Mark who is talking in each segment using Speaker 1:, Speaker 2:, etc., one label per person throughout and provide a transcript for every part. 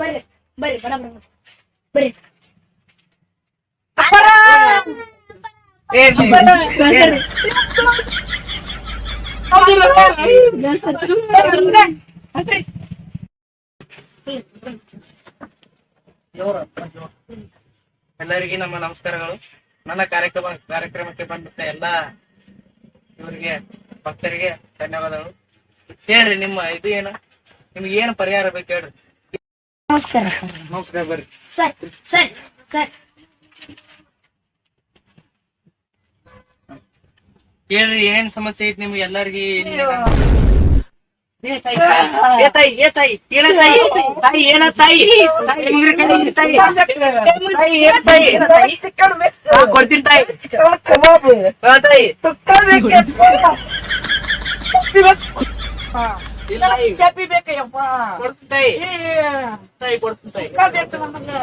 Speaker 1: ಬರ್ರಿ ಬರ್ರಿ ಬಡ. ಬರ್ರಿ.
Speaker 2: ಎಲ್ಲರಿಗೆ ನಮ್ಮ ನಮಸ್ಕಾರಗಳು. ನನ್ನ ಕಾರ್ಯಕ್ರಮ ಕಾರ್ಯಕ್ರಮಕ್ಕೆ ಬಂದಂತ ಎಲ್ಲ ಇವರಿಗೆ ಭಕ್ತರಿಗೆ ಧನ್ಯವಾದಗಳು. ಹೇಳ್ರಿ ನಿಮ್ಮ ಇದು ಏನು? ನಿಮ್ಗೆ ಏನು ಪರಿಹಾರ ಬೇಕು ಹೇಳ್ರಿ.
Speaker 1: ನಮಸ್ಕಾರ.
Speaker 2: ನಮಸ್ಕಾರ ಬರ್ರಿ.
Speaker 1: Sir sir sir.
Speaker 2: ಕೇಳ್ರಿ ಏನೇನ್ ಸಮಸ್ಯೆ ಐತಿ ನಿಮ್ಗೆ ಎಲ್ಲರಿಗೆ? ಏ ತಾಯಿ. ಏ ತಾಯಿ ಏನ ತಾಯಿ? ತಾಯಿ ಏನ ತಾಯಿ? ತಾಯಿ ತಾಯಿ? ತಾಯಿ ಏನ್ ತಾಯಿ? ಹಾ, ಕೊಡ್ತೀನಿ ತಾಯಿ. ಹಾ, ತಾಯಿ. ಇಲ್ಲ ತಾಯಿ.
Speaker 3: ಕಡದಾರ ಬೇಕಯ್ಯಪ್ಪ
Speaker 2: ತಾಯಿ
Speaker 3: ಬೇಕು ನಮಗೆ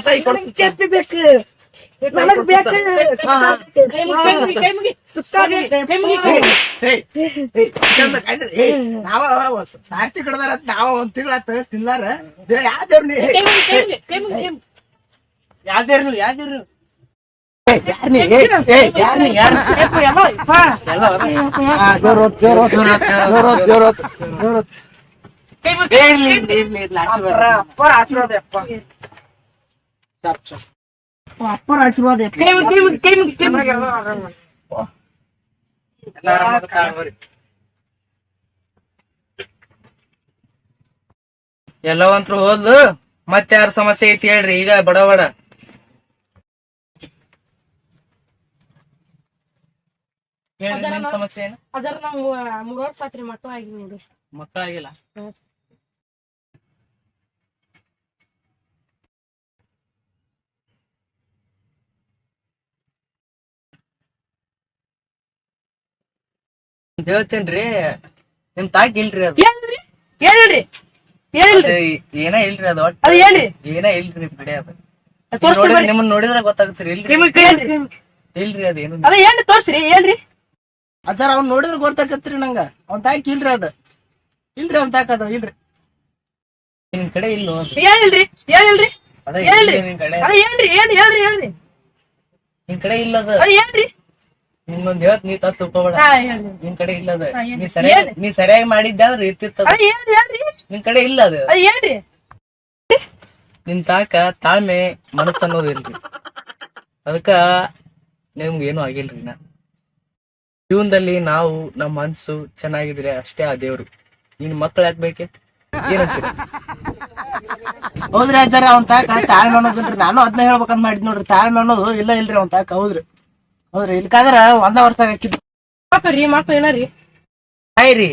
Speaker 2: ತಾಯಿ ಕೊಡ್ತೀನಿ
Speaker 3: ನನಗ್ ಸುಕ್ಕ
Speaker 2: ನಾವ ಸಾರ್ತಿ ಕಡ್ದಾರ ನಾವ ಒಂದ್ ತಿಂಗಳಾತ ತಿನ್ಲಾರ ಯಾವ್ದೇವ್ರ
Speaker 3: ಮುಗಿ.
Speaker 2: ಯಾವ್ದೇವ್ರ ಯಾವ್ದೇವ್ರ
Speaker 3: ಅಪ್ಪರ ಆಶೀರ್ವಾದ.
Speaker 2: ಎಲ್ಲವಂತ್ರು ಹೋದ್ಲು ಮತ್ತೆ ಯಾರ ಸಮಸ್ಯೆ ಐತಿ ಹೇಳ್ರಿ ಈಗ ಬಡ ಬಡ ಹೇಳ್ರಿ ನಿಮ್ ಸಮಸ್ಯೆ ಏನು?
Speaker 3: ಅದರ ನಾವು ಮೂರ್ ವರ್ಷ ಆತ್ರಿ ಮಕ್ಕಳು ಆಗಿ ನೋಡಿ
Speaker 2: ಮಕ್ಕಳಾಗಿಲ್ಲ
Speaker 3: ಹ್ಮ್.
Speaker 2: ಹೇಳ್ತೇನ್ರಿ ನಿಮ್ ತಾಯಿ ಇಲ್ರಿ ಅದು?
Speaker 3: ಹೇಳ್ರಿ ಏನಿಲ್ರಿ ಏನಿಲ್ರಿ
Speaker 2: ಅದು ಏನ ಇಲ್ರಿ ಅದು ಒಟ್ಟ
Speaker 3: ಅದು ಏನ್ರಿ
Speaker 2: ಏನ ಇಲ್ರಿ ಬಿಡಿ ಅದು?
Speaker 3: ತೋರಿಸ್ತೀನಿ
Speaker 2: ನೋಡಿದ್ರೆ ನಿಮ್ಮನ್ನ ನೋಡಿದ್ರೆ ಗೊತ್ತಾಗತ್ರಿ ಇಲ್ರಿ.
Speaker 3: ಅದೇನು ಕೈ ಮುಗಿ, ಕೈ ಮುಗಿ.
Speaker 2: ಇಲ್ರಿ ಅದು ಏನು?
Speaker 3: ಅದ ಏನ್ರಿ ತೋರ್ಸ್ರಿ ಏನ್ರಿ
Speaker 2: ಅಜ್ಜಾರ ಅವ್ನ್ ನೋಡಿದ್ರೆ ಗೊತ್ತಾಕತ್ರಿ ನಂಗ. ಅವ್ನ್ ತಾಯಿ ಇಲ್ರಿ ಅದ. ಇಲ್ರಿ ಅವ್ನ ತಾಕ ಅದ ಇಲ್ರಿ. ನಿನ್ ಕಡೆ ಇಲ್ಲ
Speaker 3: ಏನಿಲ್ರಿ ಏನಿಲ್ರಿ
Speaker 2: ಅದ
Speaker 3: ಹೇಳ್ರಿ.
Speaker 2: ನಿಮ್ ಕಡೆ?
Speaker 3: ಅದ ಏನ್ರಿ? ಏನ್ ಹೇಳ್ರಿ ಹೇಳ್ರಿ?
Speaker 2: ನಿನ್ ಕಡೆ ಇಲ್ಲ ಅದು
Speaker 3: ಏನ್ರಿ?
Speaker 2: ನಿಮ್ಗೊಂದ್ ಹೇಳ್ತ ನೀ ತಪ್ಪು ತಿಳ್ಕೊಬೇಡ.
Speaker 3: ಹಾ ಹೇಳ್ರಿ
Speaker 2: ನಿಮ್ ಕಡೆ ಇಲ್ಲ ಅದು
Speaker 3: ಏನ್-
Speaker 2: ನೀ ಸರಿಯಾಗಿ
Speaker 3: ಏನ್?
Speaker 2: ನೀ ಸರಿಯಾಗಿ ಮಾಡಿದ್ದೆ ಅಂದ್ರೆ ಇರ್ತಿತ್ತ
Speaker 3: ಅದ ಏನ್ರಿ ಹೇಳ್ರಿ
Speaker 2: ನಿಮ್ ಕಡೆ ಇಲ್ಲ ಅದು?
Speaker 3: ಅದ ಏನ್ರಿ?
Speaker 2: ನಿನ್ ತಾಕ ತಾಳ್ಮೆ ಮನಸ್ಸು ಅನ್ನೋದು ಇಲ್ರಿ. ಅದಕ್ಕ ನಿಮ್ಗೆ ಏನು ಆಗಿಲ್ರಿ ನಾ ಜೀವನದಲ್ಲಿ ನಾವು ನಮ್ಮ ಮನ್ಸು ಚೆನ್ನಾಗಿದ್ರೆ ಅಷ್ಟೇ ಆ ದೇವ್ರು. ನಿನ್ ಮಕ್ಳು ಯಾಕೆ ಬೇಕೆ? ಏನಂತೀರಿ? ಹೌದ್ರಿ ಅಜ್ಜಾರ ಅವ್ನ ತಾಕ ತಾಳ್ಮೆ ಅನ್ನೋದ್ರಿ ನಾನು ಅದನ್ನ ಹೇಳ್ಬೇಕಂತ ಮಾಡಿದ್ ನೋಡ್ರಿ. ತಾಳ್ಮೆ ಅನ್ನೋದು ಇಲ್ಲ ಇಲ್ರಿ ಅವ್ನ ತಾಕ. ಹೌದ್ರಿ. ಹೌದ್ರಿ. ಇಲ್ಕಾದ್ರ ಒಂದ ವರ್ಷ ಹಾಕಿದ್
Speaker 3: ಮಕ್ಳ್ರಿ ಮಕ್ಳು ಏನಾರಿ
Speaker 2: ಕಾಯ್ರಿ.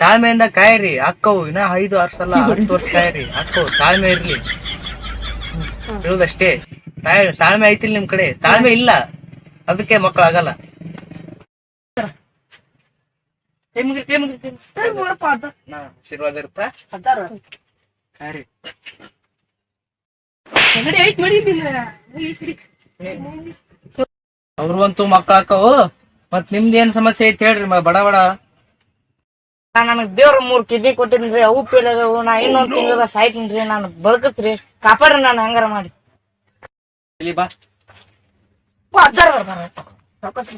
Speaker 2: ತಾಳ್ಮೆಯಿಂದ ಕಾಯ್ರಿ. ಅಕ್ಕವು ಇನ್ನ ಐದು ವರ್ಷ ಅಲ್ಲ ಹತ್ತು ವರ್ಷ ಕಾಯ್ರಿ. ಅಕ್ಕವು ತಾಳ್ಮೆ ಇರ್ಲಿ. ಹೇಳುದಷ್ಟೇ. ತಾಳ್ ತಾಳ್ಮೆ ಐತಿಲ್ ನಿಮ್ ಕಡೆ. ತಾಳ್ಮೆ ಇಲ್ಲ. ಅದಕ್ಕೆ ಮಕ್ಕಳಾಗಲ್ಲ ಆಗಲ್ಲ.
Speaker 3: ಐತ್
Speaker 2: ಮಕ್ಳು ಹಾಕವು. ಮತ್ ನಿಮ್ದ ಏನ್ ಸಮಸ್ಯೆ ಐತಿ ಹೇಳ್ರಿ ಮ- ಬಡ ಬಡ.
Speaker 3: ನನಗ್ ದೇವ್ರ ಮೂರ್ ಕಿಡ್ನಿ ಕೊಟ್ಟಿನ್ರಿ ಅವು ಫೇಲ್ ಆಗ್ಯಾವು ನಾ ಇನ್ನೊಂದ್ ತಿಂಗಳ ಸಾಯ್ತೀನ್ರಿ ನಾನು ಬದುಕತ್ರಿ. ಕಾಪಾಡ್ರಿ ನಾನು ಹಂಗಾರ ಮಾಡಿ.
Speaker 2: ಇಲ್ಲಿ ಬಾ.
Speaker 3: ಹಜಾರ್ ಬರ್ತಾರ. ಸಾವ್ಕಾಸ್.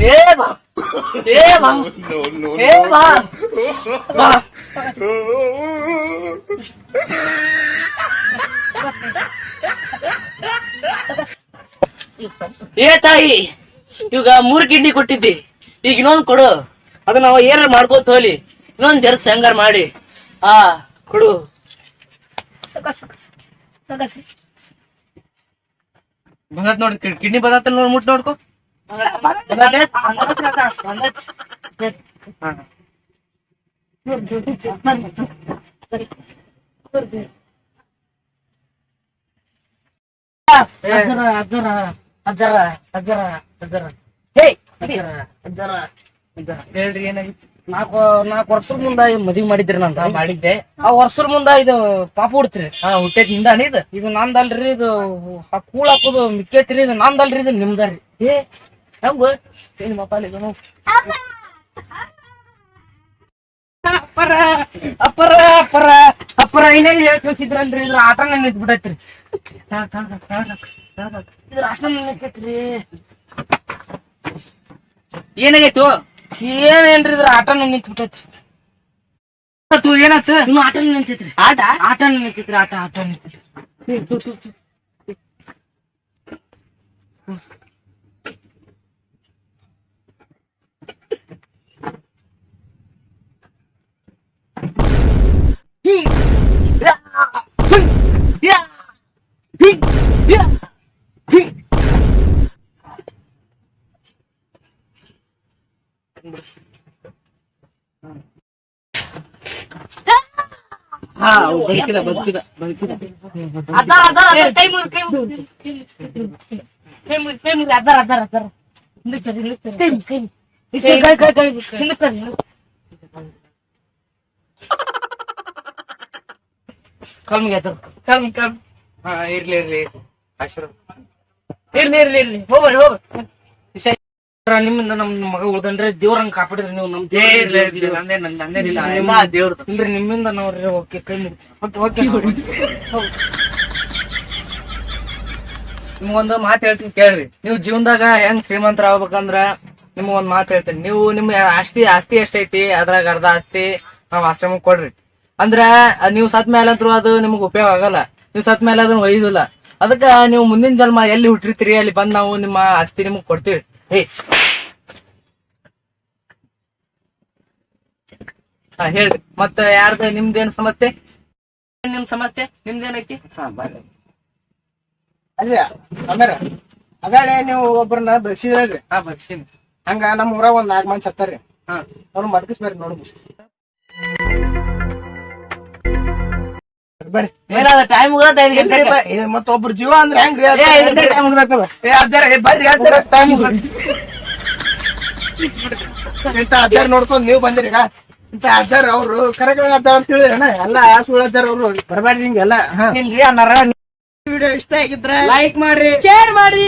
Speaker 2: ಏ ಬಾ. ಏ ಬಾ. ಏ ಬಾ. ಬಾ. ಏ ತಾಯಿ, ಇವಾಗ ಮೂರ್ ಕಿಡ್ನಿ ಕೊಟ್ಟಿದ್ದಿ. ಈಗ ಇನ್ನೊಂದ್ ಕೊಡು. ಅದನ್ನ ನಾವು ಏನಾರ ಮಾಡ್ಕೋತ ಹೋಲಿ ಇನ್ನೊಂದ್ ಜರ್ಸ್ ಹೆಂಗಾರ ಮಾಡಿ. ಆ, ಕೊಡು. ಬಂದ್ ನೋಡ್ ಕಿಡ್ನಿ ಬಂದ್ ನೋಡಿ, ಮುಟ್ ನೋಡ್ಕೊ.
Speaker 3: ಅಜ್ಜರ ಅಜ್ಜರ ಅಜ್ಜರ ಅಜ್ಜರ ಅಜ್ಜರ ಹೇ ಅಜ್ಜರ ಅಜ್ಜರ ಅಜ್ಜರ
Speaker 2: ಹೇಳ್ರಿ ಏನಾಗಿತ್ತು?
Speaker 3: ನಾಲ್ಕು ನಾಲ್ಕು ವರ್ಷದ ಮುಂದ ಮದ್ವಿ ಮಾಡಿದ್ರಿ
Speaker 2: ನಂತ ಮಾಡಿದ್ದೆ.
Speaker 3: ಆ ವರ್ಷದ ಮುಂದ ಇದು ಪಾಪ ಹುಡ್ತ್ರಿ.
Speaker 2: ಹಾ ಹುಟ್ಟೈತಿ ನಿಂದಾನ ಇದು.
Speaker 3: ಇದು ನಂದಲ್ರಿ ಇದು ಆ ಕೂಳ್ ಹಾಕೋದು ಮಿಕ್ಕೈತ್ರಿ ಇದು ನಂದಲ್ರಿ ಇದು ನಿಮ್ದಲ್ರಿ
Speaker 2: ಏ ಹೆಂಗ ನಿಮ್ಮ ಇದನು.
Speaker 3: ಅಪ್ಪರ ಅಪ್ಪರ ಅಪ್ಪರ ಅಪ್ಪರ ಇನ್ನೇನ್ ಹೇಳಿ ಕಳ್ಸಿದ್ರಲ್ರಿ ಇದ್ರ ಆಟ ನಿಂತ್ಬಿಟ್ಟೈತ್ರಿ
Speaker 2: ತಾ, ತಾ, ತಾ, ತಾ, ತಾ, ತಾ.
Speaker 3: ಇದ್ರ ಆಟ ನಿಂತೈತ್ರಿ
Speaker 2: ಏನಾಗೈತು
Speaker 3: ಏನೇನ್ರಿ ಇದ್ರ ಆಟ ನಿಂತ್ಬಿಟ್ಟೈತ್ರಿ
Speaker 2: ಆತು, ಏನಾತು?
Speaker 3: ಇನ್ನು ಆಟ ನಿಂತೈತ್ರಿ.
Speaker 2: ಆಟ?
Speaker 3: ಆಟ ನಿಂತೈತ್ರಿ ಆಟ ಆಟ ನಿಂತೈತ್ರಿ. ಹ್ಮ್, ತು, ತು, ತು.
Speaker 2: ಹಾ ಬದುಕಿದ ಬದುಕಿದ ಬದುಕಿದ
Speaker 3: ಅದಾರ ಅದಾರ ಅದಾರ ಕೈ ಮುಗಿ ಕೈ ಮುಗಿ ಕೈ ಮುಗಿ ಕೈ ಮುಗಿ ಅದಾರ ಅದಾರ ಅದಾರ ಹಿಂದಕ್ಕೆ ಸರಿ ಹಿಂದಕ್ಕೆ ಸರಿ ಕೈ ಮುಗಿ ಕೈ ಮುಗಿ ಕೈ ಕೈ ಕೈ ಹಿಂದಕ್ಕೆ ಸರಿ ಕಲ್ಮಿಗೆ ಅದಾರ ಕಲ್ಮಿ ಕಲ್ಮಿ
Speaker 2: ಹಾ ಇರ್ಲಿ ಇರ್ಲಿ ಆಶೀರ್ವಾದ
Speaker 3: ಇರ್ಲಿ ಇರ್ಲಿ ಇರ್ಲಿ ಹೋಗ್ಬರ್ರಿ ಹೋಗ್ರಿ ನಿಮ್ಮಿಂದ ನಮ್ ಮಗ ಉಳ್ದನ್ರಿ ದೇವ್ರಂಗ್ ಕಾಪಾಡಿದ್ರಿ ನೀವು ನಮ್
Speaker 2: ದೇವ್ರಿ
Speaker 3: ಇಲ್ರಿ ನಿಮ್ಮಿಂದ ನೋಡ್ರಿ ಓಕೆ ಕೈ ಮುಗಿ ಓಕೆ
Speaker 2: ನಿಮ್ಗೊಂದು ಮಾತು ಹೇಳ್ತೀನಿ ಕೇಳ್ರಿ. ನೀವು ಜೀವನದಾಗ ಹೆಂಗ್ ಶ್ರೀಮಂತರ ಆಗ್ಬೇಕಂದ್ರ ನಿಮ್ಗೊಂದ್ ಮಾತು ಹೇಳ್ತೀನಿ. ನೀವು ನಿಮ್ ಆಸ್ತಿ ಆಸ್ತಿ ಎಷ್ಟೈತಿ? ಅದ್ರಾಗ ಅರ್ಧ ಆಸ್ತಿ ನಾವ್ ಆಶ್ರಮ ಕೊಡ್ರಿ. ಅಂದ್ರ ಅದ್ ನೀವು ಸತ್ ಮೇಲಂತ್ರು ಅದು ನಿಮ್ಗೆ ಉಪಯೋಗ ಆಗಲ್ಲ. ನೀವು ಸತ್ ಮೇಲೆ ಅದನ್ನ ಒಯ್ದಿಲ್ಲ ಅದಕ್ಕ ನೀವು ಮುಂದಿನ ಜನ್ಮ ಎಲ್ಲಿ ಹುಟ್ಟಿರ್ತೀರಿ ಅಲ್ಲಿ ಬಂದ್ ನಾವು ನಿಮ್ಮ ಆಸ್ತಿ ನಿಮ್ಗೆ ಕೊಡ್ತೀವಿ. ಹೇ ಹಾ ಹೇಳ್ರಿ ಮತ್ತ ಯಾರ್ದ ನಿಮ್ದೇನ್ ಸಮಸ್ಯೆ? ನಿಮ್ ಸಮಸ್ಯೆ? ನಿಮ್ದೇನೈತಿ?
Speaker 4: ಅಲ್ಲೇ ಅಮ್ಯಾರ ಅಗಾಡೆ ನೀವು ಒಬ್ಬರನ್ನ ಬಗ್ಸಿದ್ರಿ
Speaker 2: ಹಾ ಬಗ್ಸಿನಿ.
Speaker 4: ಹಂಗ ನಮ್ಮ ಊರಾಗ ಒಂದ್ ನಾಲ್ಕು ಮಂದಿ ಸತ್ತಾರ್ರಿ.
Speaker 2: ಹಾ.
Speaker 4: ಅವ್ರು ಬದುಕಿಸ್ಬೇರಿ ನೋಡು ಮತ್ತೊಬ್ರ ಜೀವ ಅಂದ್ರೆ ಹೆಂಗ್ರಿ? ಇಂತ ಅಜ್ಜಾರ್ ನೋಡ್ಕೊಂಡ್ ನೀವು ಬಂದಿರಿ ಈಗ? ಇಂತ ಅಜ್ಜಾರ್ ಅವ್ರು ಕರೆಕ್ಟ್ ಅಂತ ಹೇಳಿದ್ರೆ ಅಣ್ಣ? ಎಲ್ಲ ಸುಳ್ಳು ಅಜ್ಜಾರ್ ಅವ್ರು ಬರಬೇಡ್ರಿ ಹಿಂಗೆಲ್ಲ ಎಲ್ಲ
Speaker 3: ಇಲ್ರಿ ಅನ್ನಾರ.
Speaker 4: ವಿಡಿಯೋ ಇಷ್ಟ ಆಗಿದ್ರೆ
Speaker 3: ಲೈಕ್ ಮಾಡ್ರಿ. ಶೇರ್ ಮಾಡ್ರಿ.